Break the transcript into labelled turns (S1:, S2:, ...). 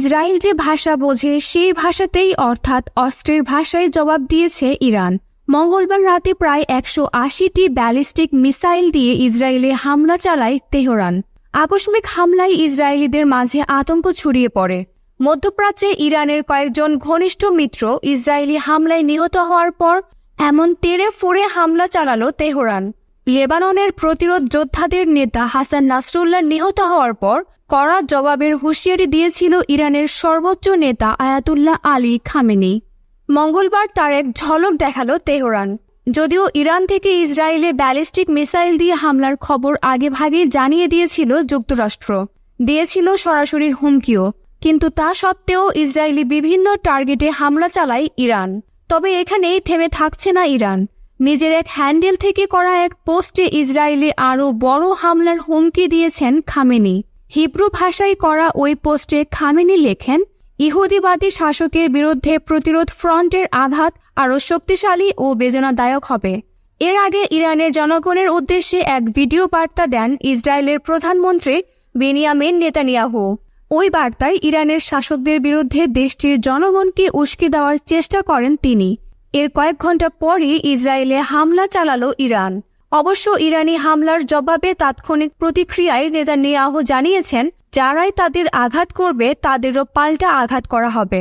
S1: Israel যে ভাষা বোঝে সেই ভাষাতেই অর্থাৎ অস্ত্রের ভাষায় জবাব দিয়েছে ইরান মঙ্গলবার রাতে প্রায় একশো আশিটি ব্যালিস্টিক মিসাইল দিয়ে ইসরায়েলে হামলা চালায় তেহরান আকস্মিক হামলায় ইসরায়েলিদের মাঝে আতঙ্ক ছড়িয়ে পড়ে মধ্যপ্রাচ্যে ইরানের কয়েকজন ঘনিষ্ঠ মিত্র ইসরায়েলি হামলায় নিহত হওয়ার পর এমন তেরে ফোরে হামলা চালালো তেহরান লেবাননের প্রতিরোধ যোদ্ধাদের নেতা হাসান নাসরুল্লাহ নিহত হওয়ার পর কড়া জবাবের হুঁশিয়ারি দিয়েছিল ইরানের সর্বোচ্চ নেতা আয়াতুল্লাহ আলী খামেনি মঙ্গলবার তার এক ঝলক দেখালো তেহরান যদিও ইরান থেকে ইসরায়েলে ব্যালিস্টিক মিসাইল দিয়ে হামলার খবর ভাগে জানিয়ে দিয়েছিল যুক্তরাষ্ট্র দিয়েছিল সরাসরি হুমকিও কিন্তু তা সত্ত্বেও ইসরায়েলি বিভিন্ন টার্গেটে হামলা চালায় ইরান তবে এখানেই থেমে থাকছে না ইরান নিজের এক হ্যান্ডেল থেকে করা এক পোস্টে ইসরায়েলে আরও বড় হামলার হুমকি দিয়েছেন খামেনি হিব্রু ভাষায় করা ওই পোস্টে খামেনি লেখেন ইহুদিবাদী শাসকের বিরুদ্ধে প্রতিরোধ ফ্রন্টের আঘাত আরও শক্তিশালী ও বেদনাদায়ক হবে এর আগে ইরানের জনগণের উদ্দেশ্যে এক ভিডিও বার্তা দেন ইসরায়েলের প্রধানমন্ত্রী বেনিয়ামিন নেতানিয়াহু ওই বার্তায় ইরানের শাসকদের বিরুদ্ধে দেশটির জনগণকে উস্কে দেওয়ার চেষ্টা করেন তিনি এর কয়েক ঘন্টা পরই ইসরায়েলে হামলা চালালো ইরান অবশ্য ইরানি হামলার জবাবে তাৎক্ষণিক প্রতিক্রিয়ায় নেতানিয়াহু জানিয়েছেন যারাই তাদের আঘাত করবে তাদেরও পাল্টা আঘাত করা হবে